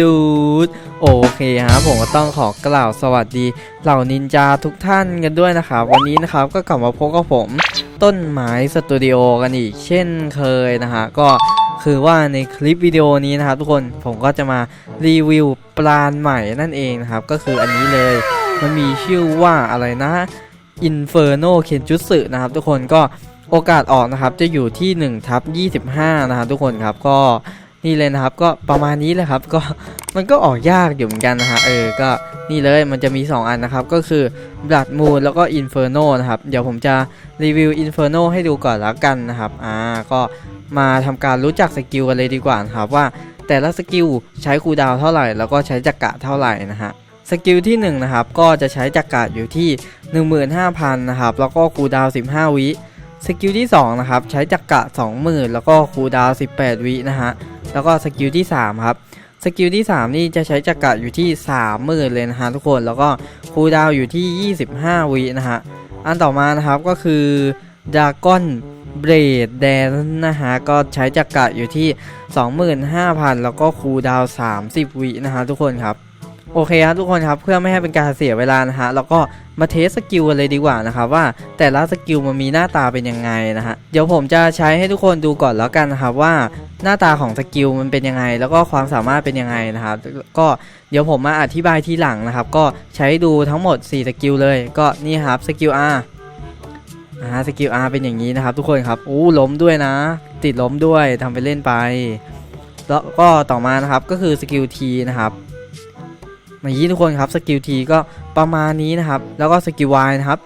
ดูดโอเคฮะผมก็ต้องขอกล่าวสวัสดี เหล่านินจาทุกท่านกันด้วยนะครับ วันนี้นะครับก็กลับมาพบกับผมต้นไม้สตูดิโอกันอีกเช่นเคยนะฮะก็คือว่าในคลิปวิดีโอนี้นะครับทุกคนผมก็จะมารีวิวปลานใหม่นั่นเองนะครับ ก็คืออันนี้เลยมันมีชื่อว่าอะไรนะ Inferno Kenjutsu นะครับ ทุกคนก็โอกาสออกนะครับจะอยู่ที่1ทับ25 นะครับทุกคนครับก็ นี่เลยนะครับ ก็ประมาณนี้เลยครับ ก็มันก็ออกยากอยู่เหมือนกันนะฮะ เออ ก็นี่เลยมันจะมี 2 อันนะครับ ก็คือ Blood Moon แล้วก็ Inferno นะครับ เดี๋ยวผมจะรีวิว Inferno ให้ดูก่อนแล้วกันนะครับ อ่า ก็มาทำการรู้จักสกิลกันเลยดีกว่านะครับว่าแต่ละสกิลใช้คูดาวเท่าไหร่ แล้วก็ใช้จักระเท่าไหร่นะฮะสกิลที่1นะครับก็จะใช้จักระอยู่ที่ 15,000นะครับแล้วก็คูดาว 15 วิสกิลที่2นะครับใช้จักระ20,000 แล้วก็คูดาว 18 วินะฮะ แล้วก็สกิลที่3ครับสกิลที่ 3 นี่จะใช้จักระอยู่ที่30,000เลยนะฮะทุกคนแล้วก็คูลดาวอยู่ที่ 25วินะฮะอันต่อมานะครับก็คือดาก้อนเบรดแดนนะฮะก็ใช้จักระอยู่ที่ 25,000 แล้วก็คูลดาว 30 วินะฮะทุกคนครับ โอเคครับทุกคนครับเพื่อไม่ให้เป็นการเสียเวลานะฮะเราก็ มาเทสสกิลกันเลยดีกว่านะครับว่าแต่ละสกิลมันมีหน้าตาเป็นยังไงนะฮะเดี๋ยวผมจะใช้ให้ทุกคนดูก่อนแล้วกันนะครับว่าหน้าตาของสกิลมันเป็นยังไง แล้วก็ความสามารถเป็นยังไงนะครับก็เดี๋ยวผมมาอธิบายทีหลังนะครับ ก็ใช้ดูทั้งหมด 4 สกิลเลย ก็นี่ครับสกิล R อ่าสกิล R เป็นอย่างนี้นะครับ ทุกคนครับอู้ล้มด้วยนะ ติดล้มด้วยทำไปเล่นไป แล้วก็ต่อมานะครับก็คือสกิล T นะครับ อย่างนี้ทุกคนครับสกิลทีก็ประมาณนี้นะครับ แล้วก็สกิล Y นะครับ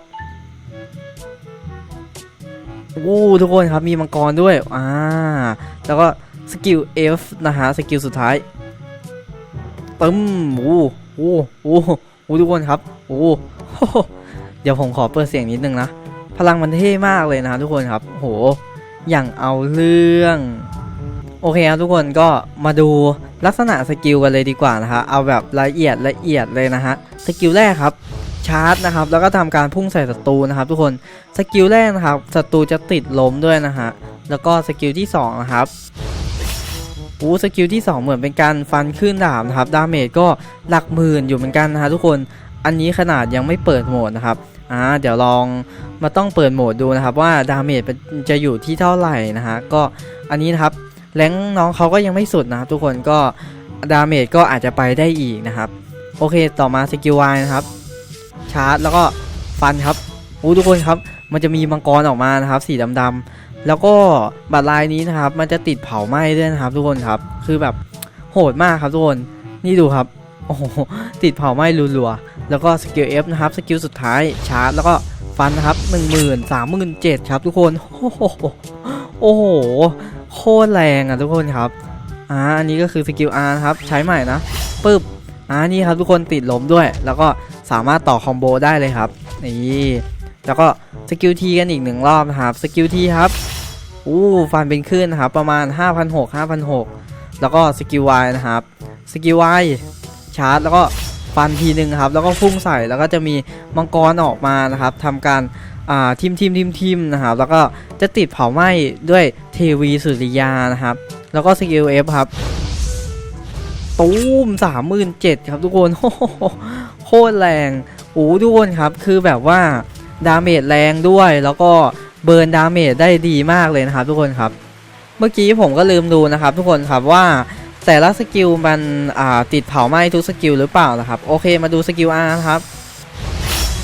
โอ้ทุกคนครับมีมังกรด้วยอ่าแล้วก็สกิล F นะฮะสกิลสุดท้ายปึ้มโอ้โหโอ้โหโอ้ทุกคนครับโอ้เดี๋ยวผมขอเปิดเสียงนิดนึงนะ พลังมันเท่มากเลยนะทุกคนครับโหอย่างเอาเรื่อง โอเคครับทุกคนก็มาดู ลักษณะสกิลกันเลยดีกว่านะฮะเอาแบบละเอียดละเอียดเลยนะฮะสกิลแรกครับชาร์จนะครับแล้วก็ทำการพุ่งใส่ศัตรูนะครับ ทุกคนสกิลแรกนะครับศัตรูจะติดล้มด้วยนะฮะแล้วก็สกิลที่สองนะครับอู้สกิลที่สองเหมือนเป็นการฟันขึ้นดาบนะครับดาเมจก็หลักหมื่นอยู่เหมือนกันนะฮะทุกคนอันนี้ขนาดยังไม่เปิดโหมดนะครับอ่าเดี๋ยวลองมาต้องเปิดโหมดดูนะครับว่าดาเมจจะอยู่ที่เท่าไหร่นะฮะก็อันนี้นะครับ แรงน้องเขาก็ยังไม่สุดนะครับทุกคนก็ดาเมจก็อาจจะไปได้อีกนะครับ โอเคต่อมาสกิลวนะครับ ชาร์จแล้วก็ฟันครับอู้ทุกคนครับ มันจะมีมังกรออกมานะครับ สีดำๆแล้วก็บัตรลายนี้นะครับ มันจะติดเผาไหม้ด้วยนะครับ ทุกคนครับ คือแบบโหดมากครับทุกคนนี่ดูครับโอ้โหติดเผาไหม้รัวๆแล้วก็สกิล F นะครับสกิลสุดท้ายชาร์จแล้วก็ฟันนะครับ1 0 0 0 0 3 7 0 0 0ครับทุกคนโอ้โหโอ้โห โคตรแรงอะทุกคนครับอ่าอันนี้ก็คือสกิล R นะครับใช้ใหม่นะปึ๊บอ่านี่ครับทุกคนติดล้มด้วย แล้วก็สามารถต่อคอมโบได้เลยครับนี่แล้วก็สกิลทีกันอีกหนึ่งรอบนะครับสกิลทีครับอู้ฟันเป็นขึ้นนะครับประมาณ 5,600 5,600 แล้วก็สกิล Y นะครับสกิล Y ชาร์จแล้วก็ฟันทีหนึ่งครับแล้วก็พุ่งใส่แล้วก็จะมีมังกรออกมานะครับทำการ ทิมทิมทิมทิมนะครับ แล้วก็จะติดเผาไหม้ด้วยเทวีสุริยานะครับ แล้วก็สกิลเอฟครับ ตูมสามหมื่นเจ็ดครับทุกคนโคตรแรงโอ้ทุกคนครับ คือแบบว่าดาเมจแรงด้วย แล้วก็เบิร์นดาเมจได้ดีมากเลยนะครับ ทุกคนครับ เมื่อกี้ผมก็ลืมดูนะครับ ทุกคนครับว่าแต่ละสกิลมันติดเผาไหม้ทุกสกิลหรือเปล่านะครับ โอเคมาดูสกิล R นะครับ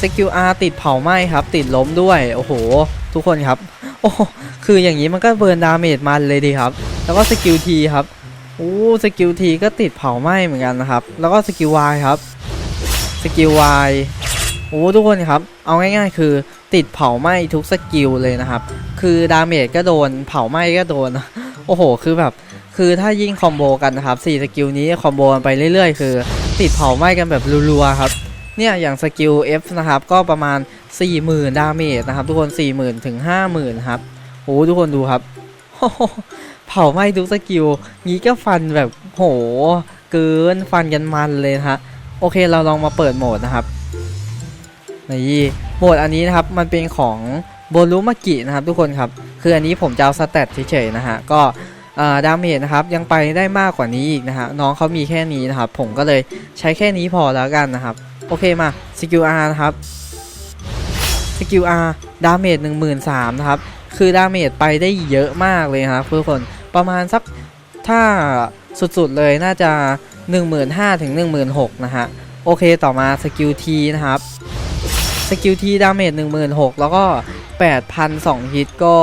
สกิล R ติดเผาไหม้ครับ ติดล้มด้วย โอ้โห ทุกคนครับ โอ้คืออย่างนี้มันก็เบิร์นดาเมจมันเลยดีครับ แล้วก็สกิล T ครับโอ้สกิล T ก็ติดเผาไหม้เหมือนกันนะครับ แล้วก็สกิล Y ครับสกิล Y โอ้ทุกคนครับ เอาง่ายๆ คือติดเผาไหม้ทุกสกิลเลยนะครับ คือดาเมจก็โดนเผาไหม้ก็โดน โอ้โห คือแบบ คือถ้ายิ่งคอมโบกันนะครับ4สกิลนี้คอมโบกันไปเรื่อยๆ คือ ติดเผาไหม้กันแบบรัวๆครับ เนี่ยอย่างสกิล F นะครับ ก็ประมาณ 40,000 ดาเมจนะครับ ทุกคน 40,000 ถึง 50,000 ครับโอ้ทุกคนดูครับ เผาไหม้ทุกสกิลงี้ก็ฟันแบบโห เกินฟันกันมันเลยฮะโอเคเราลองมาเปิดโหมดนะครับนี่โหมดอันนี้นะครับมันเป็นของโบลูมากินะครับ ทุกคนครับ คืออันนี้ผมจะเอาสเตตเฉยๆนะฮะก็ดาเมจนะครับยังไปได้มากกว่านี้อีกนะฮะน้องเขามีแค่นี้นะครับ ผมก็เลยใช้แค่นี้พอแล้วกันนะครับ โอเคมาสกิล R นะครับสกิล R ดาเมจ13,000นะครับ คือดาเมจไปได้เยอะมากเลยครับทุกคนประมาณสักถ้าสุดๆเลยน่าจะ 15,000ถึง16,000นะฮะ โอเคต่อมาสกิล T นะครับสกิล T ดาเมจ16,000แล้วก็ 8,002ฮิตก็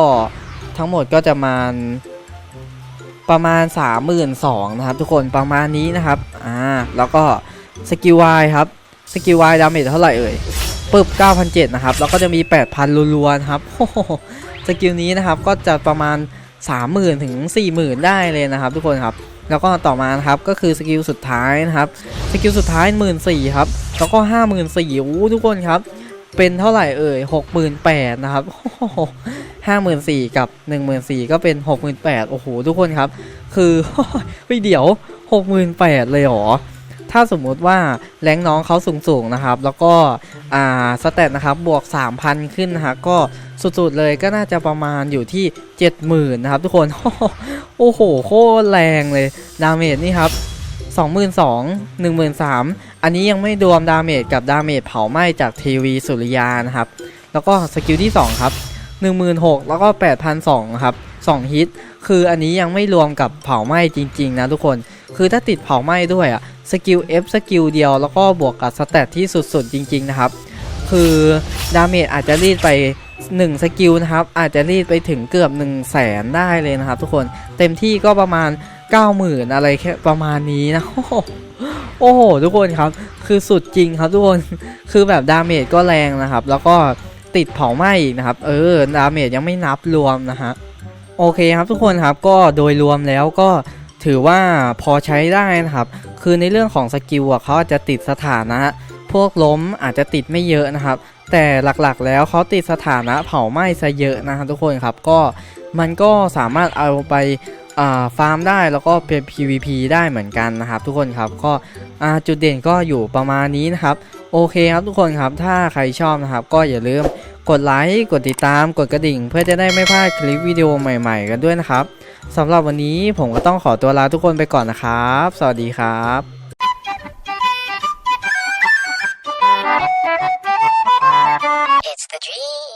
ทั้งหมดก็จะมาประมาณ 32,000นะครับทุกคนประมาณนี้นะครับอ่าแล้วก็สกิล Y ครับ สกิล Y ดาเมจเท่าไหร่เอ่ยปึ๊บ9,700นะครับ แล้วก็จะมี 8,000รัวๆนะครับโหสกิลนี้นะครับก็จะประมาณ 30,000 ถึง 40,000 ได้เลยนะครับ ทุกคนครับ แล้วก็ต่อมานะครับก็คือสกิลสุดท้ายนะครับ สกิลสุดท้าย 1 4 0 0 0ครับ แล้วก็ 54,000โอ้ทุกคนครับ เป็นเท่าไหร่เอ่ย68,000นะครับห้าหมื่นสี่กับหนึ่งหมื่นสี่ก็เป็นหกหมื่นแปดโอ้โหทุกคนครับ คือเฮ้ยเดี๋ยวหกหมื่นแปดเลยหรอ ถ้าสมมุติว่าแรงน้องเขาสูงๆนะครับ แล้วก็อ่าสเตตนะครับบวก 3,000 ขึ้นนะฮะก็สุดๆเลยก็น่าจะประมาณอยู่ที่ 70,000นะครับทุกคน โอ้โหโคตรแรงเลย ดาเมจนี่ครับ22,000 13,000 อันนี้ยังไม่รวมดาเมจกับดาเมจเผาไหม้จากทีวีสุริยานะครับ แล้วก็สกิลที่ 2 ครับ 16,000 แล้วก็ 8,200 ครับ 2 ฮิต คืออันนี้ยังไม่รวมกับเผาไหม้จริง ๆ นะทุกคน คือถ้าติดเผาไหม้ด้วยอะ สกิล F สกิลเดียวแล้วก็บวกกับสเตตที่สุดๆ จริง ๆ นะครับ คือดาเมจอาจจะรีดไป 1 สกิลนะครับ อาจจะรีดไปถึงเกือบ 1 0 0 0 0แสนได้เลยนะครับทุกคนเต็มที่ก็ประมาณ 90,000 อะไรแค่ประมาณนี้นะโอ้โหทุกคนครับ คือสุดจริงครับทุกคนคือแบบดาเมจก็แรงนะครับ แล้วก็ติดเผาไหม้อีกนะครับ เออดาเมจยังไม่นับรวมนะฮะโอเคครับทุกคนครับก็โดยรวมแล้วก็ถือว่าพอใช้ได้นะครับ คือในเรื่องของสกิลอะเขาอาจจะติดสถานะ พวกล้มอาจจะติดไม่เยอะนะครับ แต่หลักๆแล้วเขาติดสถานะเผาไหม้ซะเยอะนะครับทุกคนครับก็มันก็สามารถเอาไปาฟาร์มได้แล้วก็เป็น PVP ได้เหมือนกันนะครับ ทุกคนครับก็จุดเด่นก็อยู่ประมาณนี้นะครับ โอเคครับทุกคนครับถ้าใครชอบนะครับ ก็อย่าลืมกดไลค์กดติดตามกดกระดิ่ง เพื่อจะได้ไม่พลาดคลิปวิดีโอใหม่ ๆ กันด้วยนะครับ สำหรับวันนี้ผมก็ต้องขอตัวลาทุกคนไปก่อนนะครับ สวัสดีครับ It's the dream.